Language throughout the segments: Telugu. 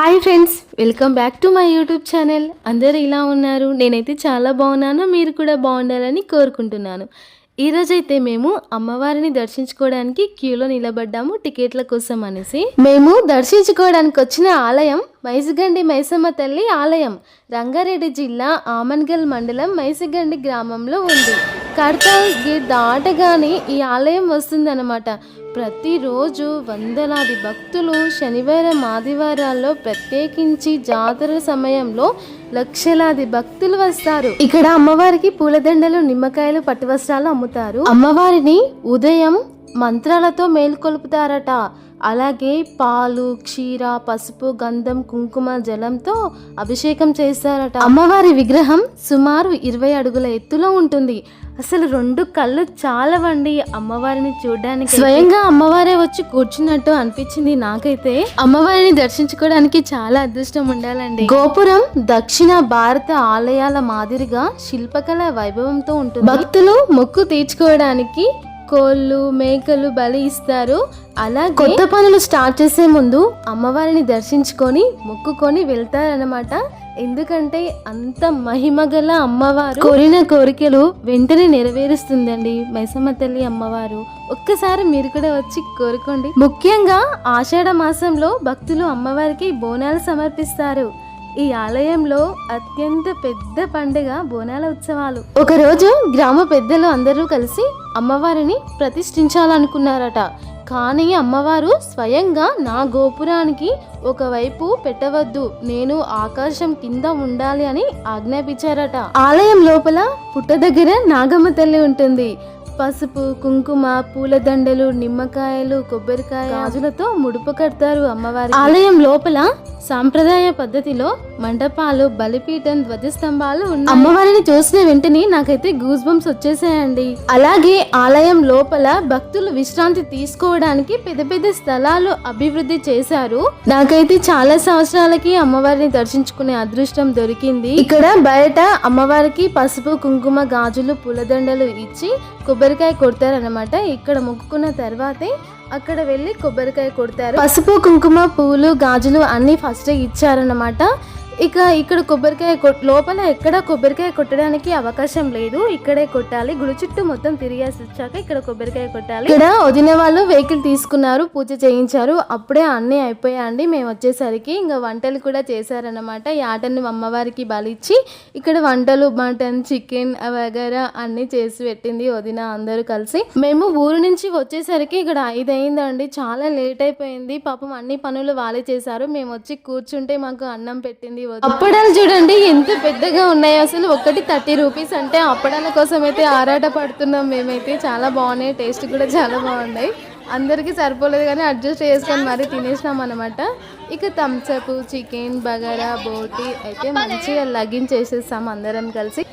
Hi friends welcome back to my YouTube channel. అందరూ ఇలా ఉన్నారు. నేనైతే చాలా బాగున్నాను. మీరు కూడా బాగుండాలని కోరుకుంటున్నాను. ఈరోజైతే మేము అమ్మవారిని దర్శించుకోవడానికి క్యూలో నిలబడ్డాము టికెట్ల కోసం అనేసి. మేము దర్శించుకోవడానికి వచ్చిన ఆలయం మైసిగండి మైసమ్మ తల్లి ఆలయం. రంగారెడ్డి జిల్లా ఆమన్గల్ మండలం మైసిగండి గ్రామంలో ఉంది. కడతాల్ దాటగానే ఈ ఆలయం వస్తుందన్నమాట. ప్రతిరోజు వందలాది భక్తులు శనివారం ఆదివారాల్లో ప్రత్యేకించి జాతర సమయంలో లక్షలాది భక్తులు వస్తారు. ఇక్కడ అమ్మవారికి పూలదండలు నిమ్మకాయలు పట్టు వస్త్రాలు అమ్ముతారు. అమ్మవారిని ఉదయం మంత్రాలతో మేల్కొల్పుతారట. అలాగే పాలు క్షీర పసుపు గంధం కుంకుమ జలంతో అభిషేకం చేస్తారట. అమ్మవారి విగ్రహం సుమారు ఇరవై అడుగుల ఎత్తులో ఉంటుంది. అసలు రెండు కళ్ళు చాలవండి అమ్మవారిని చూడడానికి. స్వయంగా అమ్మవారే వచ్చి కూర్చున్నట్టు అనిపించింది నాకైతే. అమ్మవారిని దర్శించుకోవడానికి చాలా అదృష్టం ఉండాలండి. గోపురం దక్షిణ భారత ఆలయాల మాదిరిగా శిల్పకళ వైభవంతో ఉంటుంది? భక్తులు మొక్కు తీర్చుకోవడానికి కోళ్ళు మేకలు బలి ఇస్తారు అలా కొత్త పనులు స్టార్ట్ చేసే ముందు అమ్మవారిని దర్శించుకొని మొక్కుకొని వెళ్తారనమాట ఎందుకంటే అంత మహిమగల అమ్మవారు కోరిన కోరికలు వెంటనే నెరవేరుస్తుందండి మైసమ్మ తల్లి అమ్మవారు. ఒక్కసారి మీరు కూడా వచ్చి కోరుకోండి. ముఖ్యంగా ఆషాఢ మాసంలో భక్తులు అమ్మవారికి బోనాలు సమర్పిస్తారు. ఈ ఆలయంలో అత్యంత పెద్ద పండుగ బోనాల ఉత్సవాలు. ఒకరోజు గ్రామ పెద్దలు అందరూ కలిసి అమ్మవారిని ప్రతిష్ఠించాలనుకున్నారట. కానీ అమ్మవారు స్వయంగా నా గోపురానికి ఒకవైపు పెట్టవద్దు నేను ఆకాశం కింద ఉండాలి అని ఆజ్ఞాపించారట. ఆలయం లోపల పుట్ట దగ్గర నాగమ్మ తల్లి ఉంటుంది. పసుపు కుంకుమ పూలదండలు నిమ్మకాయలు కొబ్బరికాయ గాజులతో ముడుపు కడతారు అమ్మవారి. ఆలయం లోపల సాంప్రదాయ పద్ధతిలో మండపాలు బలిపీఠం ధ్వజస్తంభాలు ఉన్నాయి. అమ్మవారిని చూసిన వెంటనే నాకైతే గూస్ బంప్స్ వచ్చేసాయండి. అలాగే ఆలయం లోపల భక్తులు విశ్రాంతి తీసుకోవడానికి పెద్ద పెద్ద స్థలాలు అభివృద్ధి చేశారు. నాకైతే చాలా సంవత్సరాలకి అమ్మవారిని దర్శించుకునే అదృష్టం దొరికింది. ఇక్కడ బయట అమ్మవారికి పసుపు కుంకుమ గాజులు పూలదండలు ఇచ్చి కొబ్బరికాయ కొడతారనమాట ఇక్కడ మొక్కుకున్న తర్వాతే అక్కడ వెళ్ళి కొబ్బరికాయ కొడతారు. పసుపు కుంకుమ పూలు గాజులు అన్ని ఫస్ట్ ఇచ్చారనమాట ఇక ఇక్కడ కొబ్బరికాయ లోపల ఎక్కడ కొబ్బరికాయ కొట్టడానికి అవకాశం లేదు. ఇక్కడే కొట్టాలి. గుడి చుట్టూ మొత్తం తిరిగేసి వచ్చాక ఇక్కడ కొబ్బరికాయ కొట్టాలి. ఇక్కడ వదిన వాళ్ళు వెహికల్ తీసుకున్నారు. పూజ చేయించారు. అప్పుడే అన్నీ అయిపోయాయండి మేము వచ్చేసరికి ఇంకా వంటలు కూడా చేశారనమాట ఈ ఆటని అమ్మవారికి బలిచ్చి ఇక్కడ వంటలు మటన్ చికెన్ వగైరా అన్ని చేసి పెట్టింది వదిన అందరూ కలిసి. మేము ఊరు నుంచి వచ్చేసరికి ఇక్కడ ఐదు అయిందండి చాలా లేట్ అయిపోయింది. పాపం అన్ని పనులు వాళ్ళే చేశారు. మేము వచ్చి కూర్చుంటే మాకు అన్నం పెట్టింది అప్పడాలు చూడండి ఎంత పెద్దగా ఉన్నాయో అసలు. ఒకటి థర్టీ రూపీస్ అంటే అప్పడాల కోసం అయితే ఆరాట పడుతున్నాం మేమైతే. చాలా బాగున్నాయి టేస్ట్ కూడా చాలా బాగున్నాయి. అందరికీ సరిపోలేదు కానీ అడ్జస్ట్ చేసుకొని మరీ తినేసినాం అనమాట ఇక థమ్స్అప్ చికెన్ బగారా బోటి అయితే మంచిగా లగిన్ చేసేస్తాం అందరం కలిసి.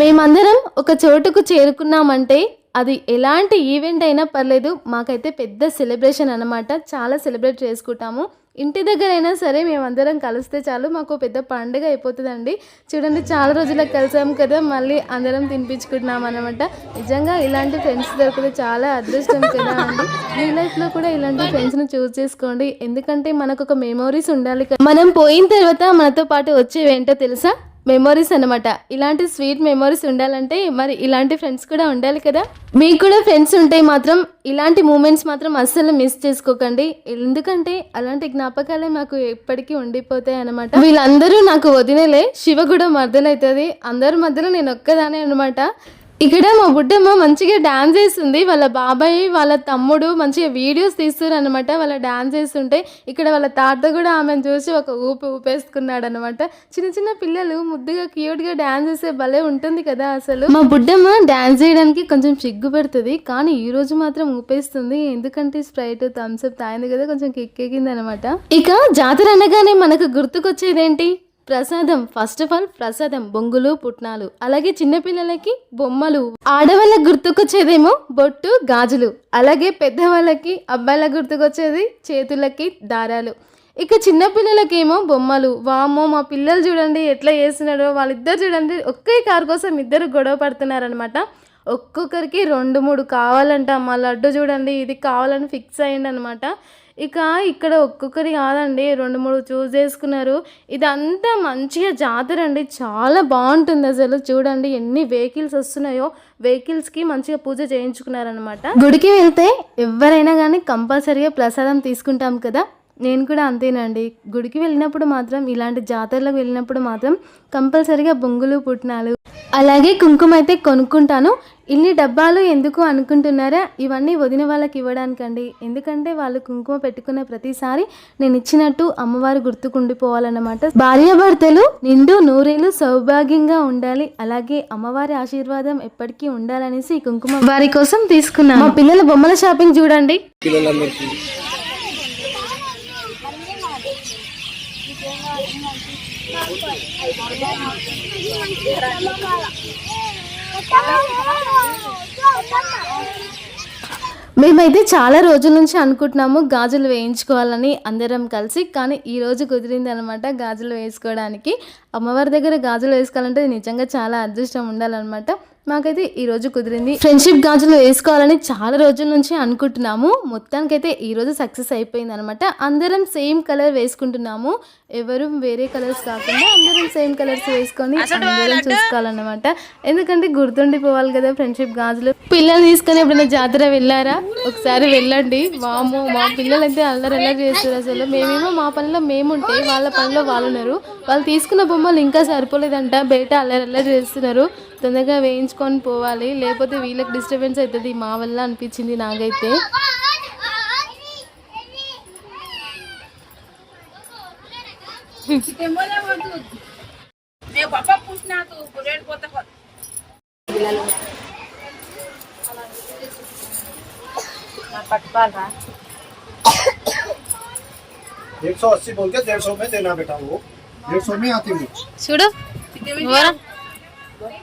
మేమందరం ఒక చోటుకు చేరుకున్నామంటే అది ఎలాంటి ఈవెంట్ అయినా పర్లేదు. మాకైతే పెద్ద సెలబ్రేషన్ అనమాట చాలా సెలబ్రేట్ చేసుకుంటాము. ఇంటి దగ్గర అయినా సరే మేమందరం కలిస్తే చాలు. మాకు పెద్ద పండుగ అయిపోతుందండి. చూడండి చాలా రోజులకు కలిసాం కదా మళ్ళీ అందరం తినిపించుకుంటున్నాం అనమాట నిజంగా ఇలాంటి ఫ్రెండ్స్ దొరికితే చాలా అదృష్టం కదా అండి. మీ లైఫ్లో కూడా ఇలాంటి ఫ్రెండ్స్ని చూస్ చేసుకోండి. ఎందుకంటే మనకు ఒక మెమోరీస్ ఉండాలి మనం పోయిన తర్వాత మనతో పాటు వచ్చేవి ఏంటో తెలుసా? మెమొరీస్ అనమాట ఇలాంటి స్వీట్ మెమొరీస్ ఉండాలంటే మరి ఇలాంటి ఫ్రెండ్స్ కూడా ఉండాలి కదా? మీకు కూడా ఫ్రెండ్స్ ఉంటే మాత్రం ఇలాంటి మూమెంట్స్ మాత్రం అస్సలు మిస్ చేసుకోకండి. ఎందుకంటే అలాంటి జ్ఞాపకాలే మాకు ఎప్పటికీ ఉండిపోతాయి అనమాట వీళ్ళందరూ నాకు వదినలే. శివ కూడా మర్దలవుతుంది అందరి మధ్యలో నేను ఒక్కదానే అనమాట ఇక్కడ మా బుడ్డమ్మ మంచిగా డాన్స్ చేస్తుంది. వాళ్ళ బాబాయ్ వాళ్ళ తమ్ముడు మంచిగా వీడియోస్ తీస్తున్నారు అనమాట వాళ్ళ డాన్స్ చేస్తుంటే ఇక్కడ వాళ్ళ తాత కూడా ఆమెను చూసి ఒక ఊపి ఊపేసుకున్నాడు అనమాట చిన్న చిన్న పిల్లలు ముద్దుగా క్యూట్గా డాన్స్ చేసే భలే ఉంటుంది కదా అసలు. మా బుడ్డమ్మ డాన్స్ చేయడానికి కొంచెం సిగ్గు పెడుతుంది. కానీ ఈ రోజు మాత్రం ఊపేస్తుంది. ఎందుకంటే స్ప్రైట్ థమ్స్అప్ తాగింది కదా కొంచెం కిక్కెక్కింది అనమాట ఇక జాతర అనగానే మనకు గుర్తుకొచ్చేదేంటి? ప్రసాదం. ఫస్ట్ ఆఫ్ ఆల్ ప్రసాదం బొంగులు పుట్నాలు. అలాగే చిన్నపిల్లలకి బొమ్మలు. ఆడవాళ్ళకి గుర్తుకొచ్చేదేమో బొట్టు గాజులు. అలాగే పెద్దవాళ్ళకి అబ్బాయిలకు గుర్తుకొచ్చేది చేతులకి దారాలు. ఇక చిన్నపిల్లలకేమో బొమ్మలు. వామో మా పిల్లలు చూడండి ఎట్లా చేస్తున్నారో. వాళ్ళిద్దరు చూడండి ఒకే కారు కోసం ఇద్దరు గొడవ పడుతున్నారనమాట ఒక్కొక్కరికి రెండు మూడు కావాలంట. మా లడ్డు చూడండి ఇది కావాలని ఫిక్స్ అయ్యింది అనమాట ఇక ఇక్కడ ఒక్కొక్కరి కాదండి రెండు మూడు చూస్ చేసుకున్నారు. ఇదంతా మంచిగా జాతర అండి. చాలా బాగుంటుంది అసలు. చూడండి ఎన్ని వెహికల్స్ వస్తున్నాయో. వెహికల్స్కి మంచిగా పూజ చేయించుకున్నారనమాట గుడికి వెళ్తే ఎవరైనా కానీ కంపల్సరీగా ప్రసాదం తీసుకుంటాం కదా. నేను కూడా అంతేనండి. గుడికి వెళ్ళినప్పుడు మాత్రం ఇలాంటి జాతరలకు వెళ్ళినప్పుడు మాత్రం కంపల్సరిగా బొంగులు పుట్నాలు అలాగే కుంకుమ అయితే కొనుక్కుంటాను. ఇన్ని డబ్బాలు ఎందుకు అనుకుంటున్నారా? ఇవన్నీ వదిన వాళ్ళకి ఇవ్వడానికండి. ఎందుకంటే వాళ్ళు కుంకుమ పెట్టుకున్న ప్రతిసారి నేను ఇచ్చినట్టు అమ్మవారు గుర్తుకుండిపోవాలన్నమాట. భార్యాభర్తలు నిండు నూరేళ్ళు సౌభాగ్యంగా ఉండాలి. అలాగే అమ్మవారి ఆశీర్వాదం ఎప్పటికీ ఉండాలనేసి ఈ కుంకుమ వారి కోసం తీసుకున్నాను. మా పిల్లల బొమ్మల షాపింగ్ చూడండి. మేమైతే చాలా రోజుల నుంచి అనుకుంటున్నాము గాజులు వేయించుకోవాలని అందరం కలిసి కానీ ఈ రోజు కుదిరింది అనమాట గాజులు వేసుకోవడానికి. అమ్మవారి దగ్గర గాజులు వేసుకోవాలంటే నిజంగా చాలా అదృష్టం ఉండాలన్నమాట. మాకైతే ఈ రోజు కుదిరింది. ఫ్రెండ్షిప్ గాజులు వేసుకోవాలని చాలా రోజుల నుంచి అనుకుంటున్నాము. మొత్తానికైతే ఈ రోజు సక్సెస్ అయిపోయింది అనమాట అందరం సేమ్ కలర్ వేసుకుంటున్నాము. ఎవరు వేరే కలర్స్ కాకుండా అందరం సేమ్ కలర్స్ వేసుకొని అందరం చూసుకోవాలన్నమాట. ఎందుకంటే గుర్తుండిపోవాలి కదా ఫ్రెండ్షిప్ గాజులు. పిల్లలు తీసుకొని ఎప్పుడైనా జాతర వెళ్ళారా? ఒకసారి వెళ్ళండి. వాము మా పిల్లలు అయితే అల్లరి అల్లరి చేస్తారు అసలు? మేమేమో మా పనిలో మేముంటే వాళ్ళ పనిలో వాళ్ళు ఉన్నారు. వాళ్ళు తీసుకున్న బొమ్మలు ఇంకా సరిపోలేదంట. బయట అల్లరి అల్లరి చేస్తున్నారు? తొందరగా వేయించుకొని పోవాలి లేకపోతే వీళ్ళకి డిస్టర్బెన్స్ అవుతుంది మా వల్ల అనిపించింది నాకైతే मैं पापा पूछना तो रेड पोता पर एक सौ अस्सी बोल के डेढ़ सौ में देना बेटा वो डेढ़ सौ में आती हूँ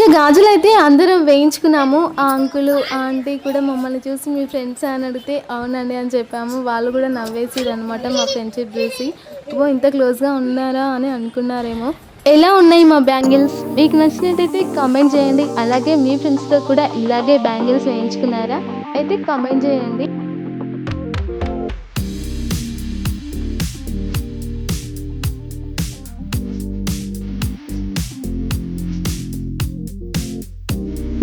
ఇక గాజులు అయితే అందరం వేయించుకున్నాము. ఆ అంకులు ఆంటీ కూడా మమ్మల్ని చూసి మీ ఫ్రెండ్స్ అని అడిగితే అవునండి అని చెప్పాము. వాళ్ళు కూడా నవ్వేసారు అనమాట మా ఫ్రెండ్షిప్ చూసి. ఓ ఇంత క్లోజ్గా ఉన్నారా? అని అనుకున్నారేమో. ఎలా ఉన్నాయి మా బ్యాంగిల్స్? మీకు నచ్చినట్టయితే కామెంట్ చేయండి. అలాగే మీ ఫ్రెండ్స్తో కూడా ఇలాగే బ్యాంగిల్స్ వేయించుకున్నారా? అయితే కామెంట్ చేయండి.